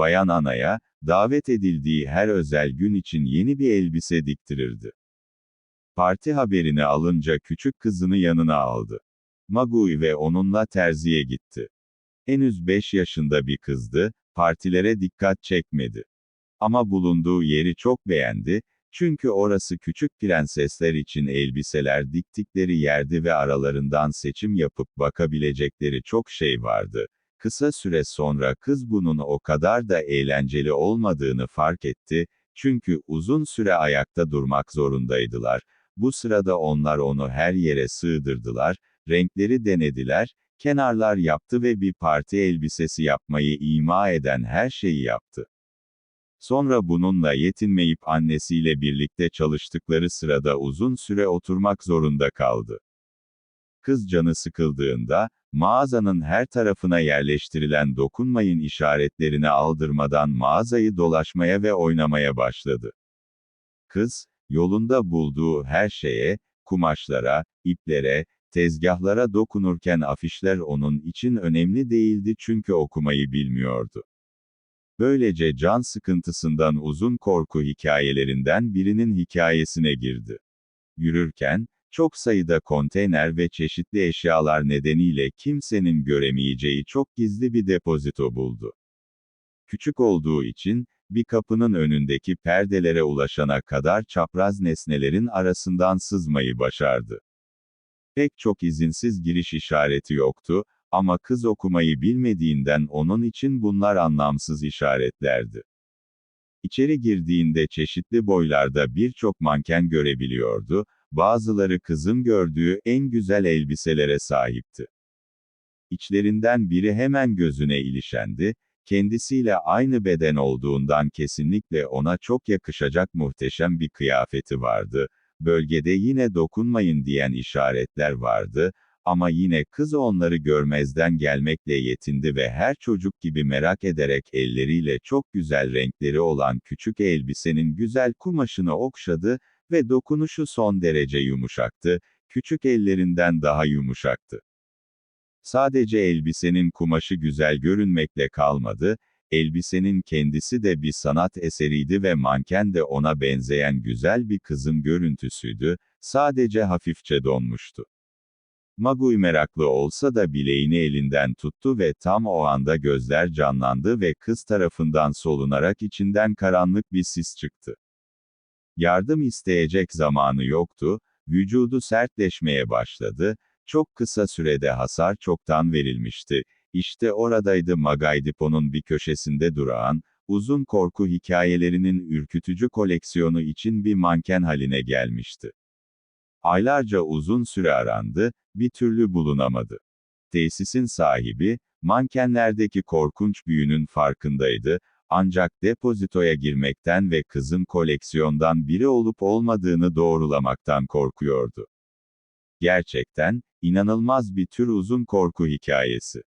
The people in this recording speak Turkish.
Bayan Ana'ya, davet edildiği her özel gün için yeni bir elbise diktirirdi. Parti haberini alınca küçük kızını yanına aldı. Magui ve onunla terziye gitti. Henüz 5 yaşında bir kızdı, partilere dikkat çekmedi. Ama bulunduğu yeri çok beğendi, çünkü orası küçük prensesler için elbiseler diktikleri yerdi ve aralarından seçim yapıp bakabilecekleri çok şey vardı. Kısa süre sonra kız bunun o kadar da eğlenceli olmadığını fark etti, çünkü uzun süre ayakta durmak zorundaydılar. Bu sırada onlar onu her yere sığdırdılar, renkleri denediler, kenarlar yaptı ve bir parti elbisesi yapmayı ima eden her şeyi yaptı. Sonra bununla yetinmeyip annesiyle birlikte çalıştıkları sırada uzun süre oturmak zorunda kaldı. Kız canı sıkıldığında, mağazanın her tarafına yerleştirilen dokunmayın işaretlerini aldırmadan mağazayı dolaşmaya ve oynamaya başladı. Kız, yolunda bulduğu her şeye, kumaşlara, iplere, tezgahlara dokunurken afişler onun için önemli değildi çünkü okumayı bilmiyordu. Böylece can sıkıntısından uzun korku hikayelerinden birinin hikayesine girdi. Yürürken, çok sayıda konteyner ve çeşitli eşyalar nedeniyle kimsenin göremeyeceği çok gizli bir depozito buldu. Küçük olduğu için, bir kapının önündeki perdelere ulaşana kadar çapraz nesnelerin arasından sızmayı başardı. Pek çok izinsiz giriş işareti yoktu, ama kız okumayı bilmediğinden onun için bunlar anlamsız işaretlerdi. İçeri girdiğinde çeşitli boylarda birçok manken görebiliyordu, bazıları kızın gördüğü en güzel elbiselere sahipti. İçlerinden biri hemen gözüne ilişendi, kendisiyle aynı beden olduğundan kesinlikle ona çok yakışacak muhteşem bir kıyafeti vardı, bölgede yine dokunmayın diyen işaretler vardı, ama yine kız onları görmezden gelmekle yetindi ve her çocuk gibi merak ederek elleriyle çok güzel renkleri olan küçük elbisenin güzel kumaşını okşadı ve dokunuşu son derece yumuşaktı, küçük ellerinden daha yumuşaktı. Sadece elbisenin kumaşı güzel görünmekle kalmadı, elbisenin kendisi de bir sanat eseriydi ve manken de ona benzeyen güzel bir kızın görüntüsüydü, sadece hafifçe donmuştu. Magui meraklı olsa da bileğini elinden tuttu ve tam o anda gözler canlandı ve kız tarafından solunarak içinden karanlık bir sis çıktı. Yardım isteyecek zamanı yoktu, vücudu sertleşmeye başladı, çok kısa sürede hasar çoktan verilmişti, işte oradaydı Magaidipo'nun bir köşesinde durağan, uzun korku hikayelerinin ürkütücü koleksiyonu için bir manken haline gelmişti. Aylarca uzun süre arandı, bir türlü bulunamadı. Tesisin sahibi, mankenlerdeki korkunç büyünün farkındaydı, ancak depozitoya girmekten ve kızın koleksiyondan biri olup olmadığını doğrulamaktan korkuyordu. Gerçekten, inanılmaz bir tür uzun korku hikayesi.